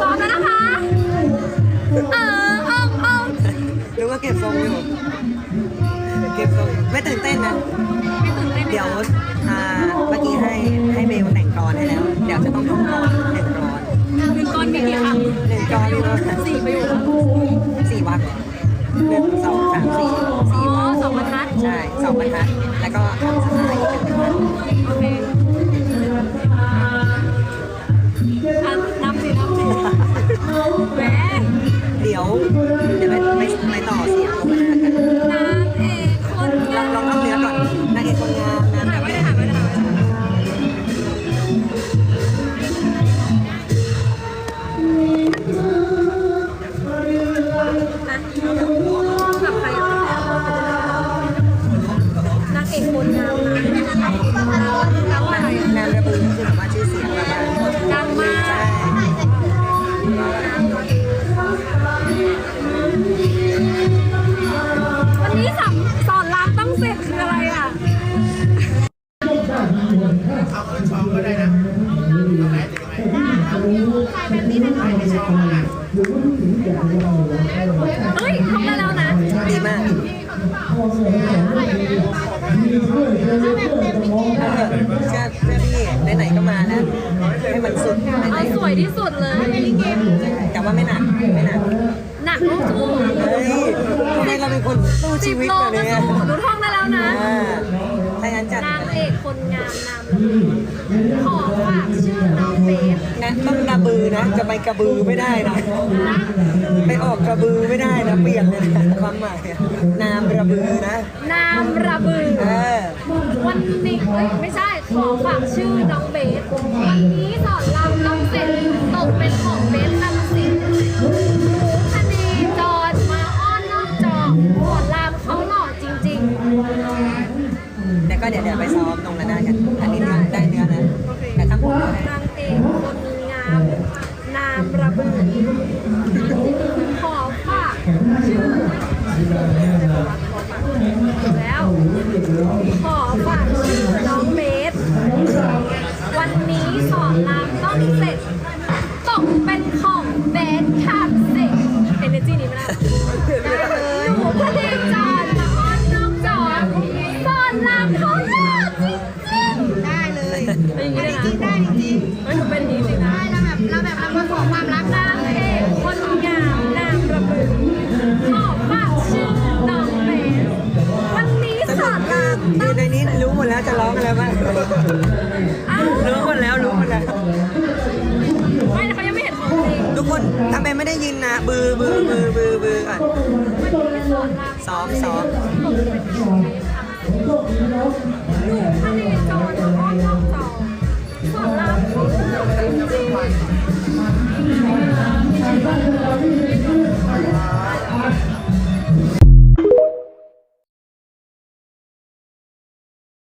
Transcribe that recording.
ซ้อมแล้วนะคะ เออเอาเอาหรือว่าเก็บทรงอยู่ เก็บทรงอยู่ไม่ตื่นเต้นนะ ไม่ตื่นเต้นเดี๋ยวอ่าเมื่อกี้ให้ให้เบลแต่งกรให้แล้ว เดี๋ยวจะต้องท่องกรหนึ่งกรหนึ่งก้อนมีกี่คำหนึ่งกรมีประมาณสี่ประโยคสี่วักหนึ่งสองสามสี่อ๋สี่อวักสองบรรทัด ใช่สองบรรทัด แล้วก็คำสุดท้ายอีกหนึ่งบรรทัด เดี๋ยว เดี๋ยวไปไปไปต่อเสียงลงมา เฮ้ยทำได้แล้วนะดีมากเออแค่เพื่อพี่ไหนๆก็มาแล้วให้มันสุดไหนเอาสวยที่สุดเลยๆแต่ว่าไม่หนักไม่หนักหนักลูกทุ่งเฮ้ยทำไมเราเป็นคนสู้สิชีบวิตโลแบบก็นี้สู้หนูท่องได้แล้วนะอ่าถ้างั้นจัดนางเอกคนงามนามระบือขอ นะจะไปกระบือไม่ได้นะไปออกกระบือไม่ได้นะเปลี่ยนเลยนะความหมายอะนามกระบือนะนามระบือ เออ วันนี้เอ้ยไม่ใช่ ขอฝากชื่อน้องเบส วันนี้สอนรามต้องเสร็จตกเป็นของเบสลำสิงหนูคณีจอดมาอ้อนนอกจอสอนรามเขาหล่อจริงๆเดี๋ยวก็เดี๋ยวเดี๋ยวไปซ้อมตรงนั้นนะกันอันนี้เนื้อได้เนื้อนะแต่ทั้งหมดก็ได้ นางเอกคนงาม นามระบือ ขอฝากชื่อ แล้วขอฝากชื่อน้องเบสวันนี้สอนรามต้องเสร็จตกเป็นของเบสค่ะเสร็จเอเนจีนี้ไม่ได้ได้เลยหนูพอดีจ ยืนในนี้รู้หมดแล้วจะร้องอะไรบ้างรู้หมดแล้วรู้หมดแล้วไม่เขายังไม่เห็นของจริงทุกคนทำไมไม่ได้ยินนะบือบือบือบือบือก่อนซ้อมซ้อมถ้าในจองะอ้อนนอกจอสอนรามเขาจริง